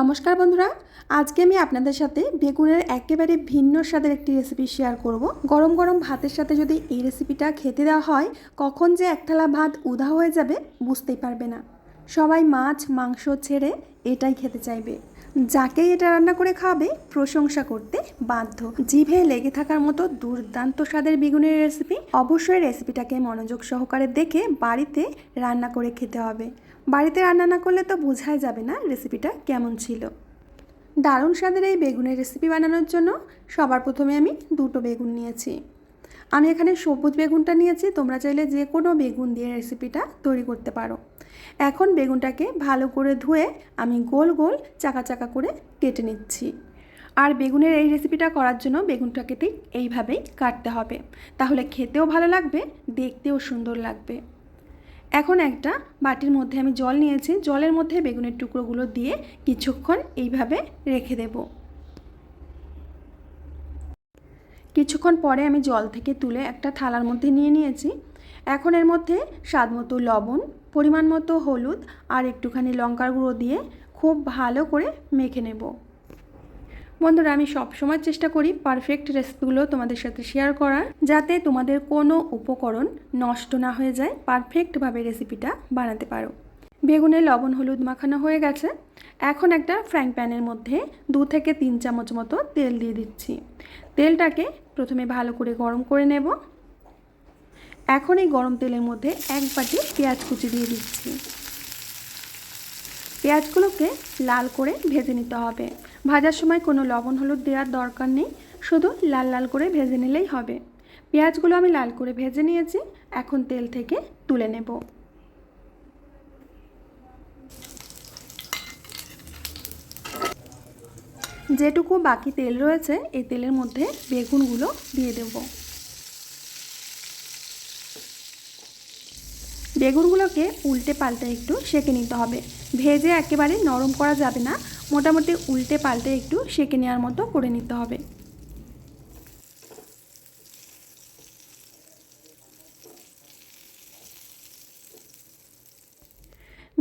নমস্কার বন্ধুরা, আজকে আমি আপনাদের সাথে বেগুনের একেবারে ভিন্ন স্বাদের একটি রেসিপি শেয়ার করব। গরম গরম ভাতের সাথে যদি এই রেসিপিটা খেতে দেওয়া হয়, কখন যে এক থালা ভাত উধা হয়ে যাবে বুঝতেই পারবে না। সবাই মাছ, মাংস ছেড়ে এটাই খেতে চাইবে। যাকেই এটা রান্না করে খাওয়াবে প্রশংসা করতে বাধ্য। জিভে লেগে থাকার মতো দুর্দান্ত স্বাদের বেগুনের রেসিপি অবশ্যই রেসিপিটাকে মনোযোগ সহকারে দেখে বাড়িতে রান্না করে খেতে হবে। বাড়িতে রান্না না করলে তো বোঝাই যাবে না রেসিপিটা কেমন ছিল। দারুণ স্বাদের এই বেগুনের রেসিপি বানানোর জন্য সবার প্রথমে আমি দুটো বেগুন নিয়েছি। আমি এখানে সবুজ বেগুনটা নিয়েছি, তোমরা চাইলে যে কোনো বেগুন দিয়ে রেসিপিটা তৈরি করতে পারো। এখন বেগুনটাকে ভালো করে ধুয়ে আমি গোল গোল চাকা চাকা করে কেটে নিচ্ছি। আর বেগুনের এই রেসিপিটা করার জন্য বেগুনটাকে ঠিক এইভাবেই কাটতে হবে। তাহলে খেতেও ভালো লাগবে, দেখতেও সুন্দর লাগবে। এখন একটা বাটির মধ্যে আমি জল নিয়েছি, জলের মধ্যে বেগুনের টুকরোগুলো দিয়ে কিছুক্ষণ এইভাবে রেখে দেব। কিছুক্ষণ পরে আমি জল থেকে তুলে একটা থালার মধ্যে নিয়ে নিয়েছি। এখন এর মধ্যে স্বাদ মতো লবণ, পরিমাণ মতো হলুদ আর একটুখানি লঙ্কার গুঁড়ো দিয়ে খুব ভালো করে মেখে নেব। বন্ধুরা, আমি সবসময় চেষ্টা করি পারফেক্ট রেসিপিগুলো তোমাদের সাথে শেয়ার করার, যাতে তোমাদের কোনো উপকরণ নষ্ট না হয়ে যায় পারফেক্টভাবে রেসিপিটা বানাতে পারো। বেগুনে লবণ হলুদ মাখানো হয়ে গেছে। এখন একটা ফ্রাইং প্যানের মধ্যে দু থেকে তিন চামচ মতো তেল দিয়ে দিচ্ছি। তেলটাকে প্রথমে ভালো করে গরম করে নেব। এখন এই গরম তেলের মধ্যে এক বাটি পেঁয়াজ কুচি দিয়ে দিচ্ছি। পেঁয়াজগুলোকে লাল করে ভেজে নিতে হবে। ভাজার সময় কোনো লবণ হলুদ দেওয়ার দরকার নেই, শুধু লাল লাল করে ভেজে নিলেই হবে। পেঁয়াজগুলো আমি লাল করে ভেজে নিয়েছি, এখন তেল থেকে তুলে নেব। যেটুকু বাকি তেল রয়েছে, এই তেলের মধ্যে বেগুনগুলো দিয়ে দেব। বেগুনগুলোকে উল্টে পাল্টে একটু সেঁকে নিতে হবে। ভেজে একেবারে নরম করা যাবে না, মোটামুটি উল্টে পাল্টে একটু সেঁকে নেওয়ার মতো করে নিতে হবে।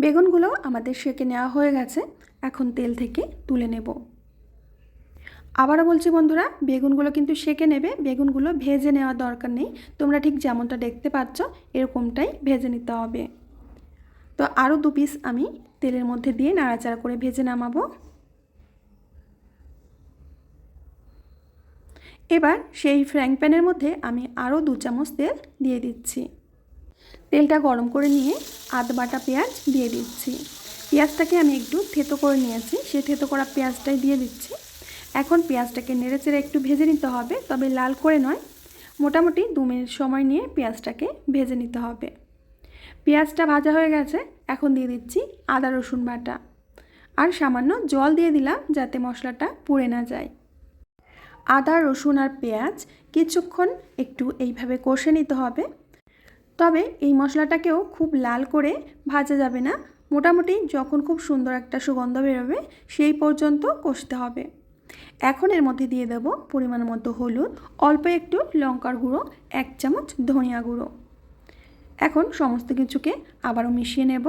বেগুনগুলো আমাদের সেঁকে নেওয়া হয়ে গেছে, এখন তেল থেকে তুলে নেব। আবারও বলছি বন্ধুরা, বেগুনগুলো কিন্তু সেঁকে নেবে, বেগুনগুলো ভেজে নেওয়ার দরকার নেই। তোমরা ঠিক যেমনটা দেখতে পাচ্ছ, এরকমটাই ভেজে নিতে হবে। তো আরও দু পিস আমি তেলের মধ্যে দিয়ে নাড়াচাড়া করে ভেজে নামাবো। এবার সেই ফ্র্যাং প্যানের মধ্যে আমি আরও দু চামচ তেল দিয়ে দিচ্ছি। তেলটা গরম করে নিয়ে আধ বাটা পেঁয়াজ দিয়ে দিচ্ছি। পেঁয়াজটাকে আমি একটু থেতো করে নিয়েছি, সেই থেতো করা পেঁয়াজটাই দিয়ে দিচ্ছি। এখন পেঁয়াজটাকে নেড়ে চেড়ে একটু ভেজে নিতে হবে, তবে লাল করে নয়। মোটামুটি দু মিনিট সময় নিয়ে পেঁয়াজটাকে ভেজে নিতে হবে। পেঁয়াজটা ভাজা হয়ে গেছে, এখন দিয়ে দিচ্ছি আদা রসুন বাটা। আর সামান্য জল দিয়ে দিলাম যাতে মশলাটা পুড়ে না যায়। আদা, রসুন আর পেঁয়াজ কিছুক্ষণ একটু এইভাবে কষে নিতে হবে। তবে এই মশলাটাকেও খুব লাল করে ভাজা যাবে না। মোটামুটি যখন খুব সুন্দর একটা সুগন্ধ বেরোবে, সেই পর্যন্ত কষতে হবে। এখন এর মধ্যে দিয়ে দেব পরিমাণ মতো হলুদ, অল্প একটু লঙ্কার গুঁড়ো, এক চামচ ধনিয়া গুঁড়ো। এখন সমস্ত কিছুকে আবারও মিশিয়ে নেব।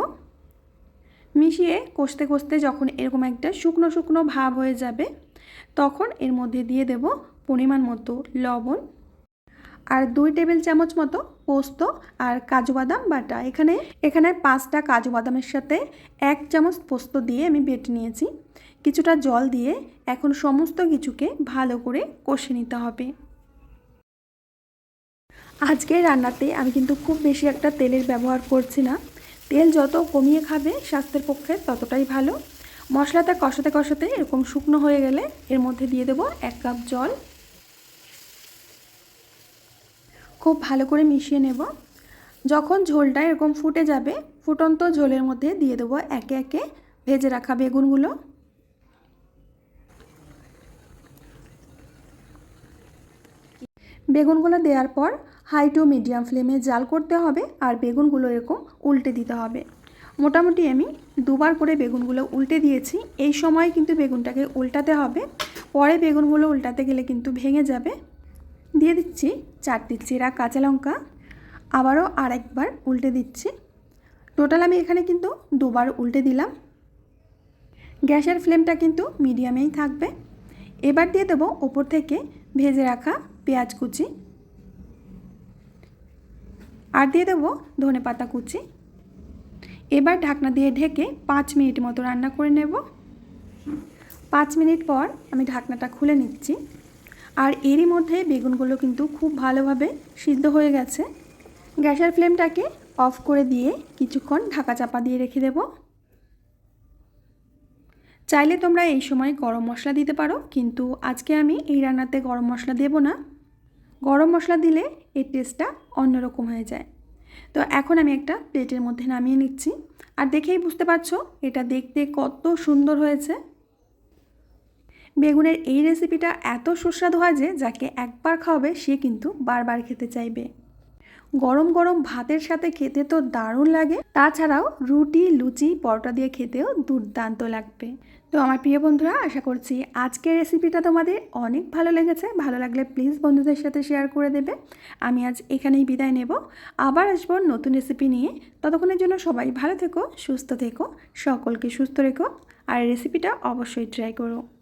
মিশিয়ে কষতে কষতে যখন এরকম একটা শুকনো শুকনো ভাব হয়ে যাবে, তখন এর মধ্যে দিয়ে দেব পরিমাণ মতো লবণ আর দুই টেবিল চামচ মতো পোস্ত আর কাজু বাদাম বাটা। এখানে এখানে পাঁচটা কাজু বাদামের সাথে এক চামচ পোস্ত দিয়ে আমি বেটে নিয়েছি। কিছুটা জল দিয়ে এখন সমস্ত কিছুকে ভালো করে কষে নিতে হবে। আজকের রান্নাতে আমি কিন্তু খুব বেশি একটা তেলের ব্যবহার করছি না। তেল যত কমিয়ে খাবে, স্বাস্থ্যের পক্ষে ততটাই ভালো। মশলাটা কষাতে কষাতে এরকম শুকনো হয়ে গেলে এর মধ্যে দিয়ে দেবো এক কাপ জল। খুব ভালো করে মিশিয়ে নেব। যখন ঝোলটা এরকম ফুটে যাবে, ফুটন্ত ঝোলের মধ্যে দিয়ে দেবো একে একে ভেজে রাখা বেগুনগুলো। বেগুনগুলো দেওয়ার পর হাই টু মিডিয়াম ফ্লেমে জাল করতে হবে আর বেগুনগুলো এরকম উল্টে দিতে হবে। মোটামুটি আমি দুবার করে বেগুনগুলো উল্টে দিয়েছি। এই সময় কিন্তু বেগুনটাকে উল্টাতে হবে। পরে বেগুনগুলো উল্টাতে গেলে কিন্তু ভেঙে যাবে। দিয়ে দিচ্ছি চারটি চেরা কাঁচা লঙ্কা। আবারও আরেকবার উল্টে দিচ্ছি। টোটাল আমি এখানে কিন্তু দুবার উল্টে দিলাম। গ্যাসের ফ্লেমটা কিন্তু মিডিয়ামেই থাকবে। এবার দিয়ে দেবো ওপর থেকে ভেজে রাখা পেঁয়াজ কুচি। আর দিয়ে দেবো ধনে পাতা কুচি। এবার ঢাকনা দিয়ে ঢেকে পাঁচ মিনিট মতো রান্না করে নেব। পাঁচ মিনিট পর আমি ঢাকনাটা খুলে নিচ্ছি। আর এরই মধ্যে বেগুনগুলো কিন্তু খুব ভালোভাবে সিদ্ধ হয়ে গেছে। গ্যাসের ফ্লেমটাকে অফ করে দিয়ে কিছুক্ষণ ঢাকা চাপা দিয়ে রেখে দেব। চাইলে তোমরা এই সময় গরম মশলা দিতে পারো, কিন্তু আজকে আমি এই রান্নাতে গরম মশলা দেব না। গরম মশলা দিলে এর টেস্টটা অন্যরকম হয়ে যায়। তো এখন আমি একটা প্লেটের মধ্যে নামিয়ে নিচ্ছি। আর দেখেই বুঝতে পারছ, এটা দেখতে কত সুন্দর হয়েছে। বেগুনের এই রেসিপিটা এত সুস্বাদু হয় যে যাকে একবার খাওয়াবে সে কিন্তু বারবার খেতে চাইবে। গরম গরম ভাতের সাথে খেতে তো দারুণ লাগে। তাছাড়াও রুটি, লুচি, পরোটা দিয়ে খেতেও দুর্দান্ত লাগবে। তো আমার প্রিয় বন্ধুরা, আশা করছি আজকের রেসিপিটা তোমাদের অনেক ভালো লেগেছে। ভালো লাগলে প্লিজ বন্ধুদের সাথে শেয়ার করে দেবে। আমি আজ এখানেই বিদায় নেব। আবার আসব নতুন রেসিপি নিয়ে। ততক্ষণের জন্য সবাই ভালো থেকো, সুস্থ থেকো, সকলকে সুস্থ রেখো। আর রেসিপিটা অবশ্যই ট্রাই করো।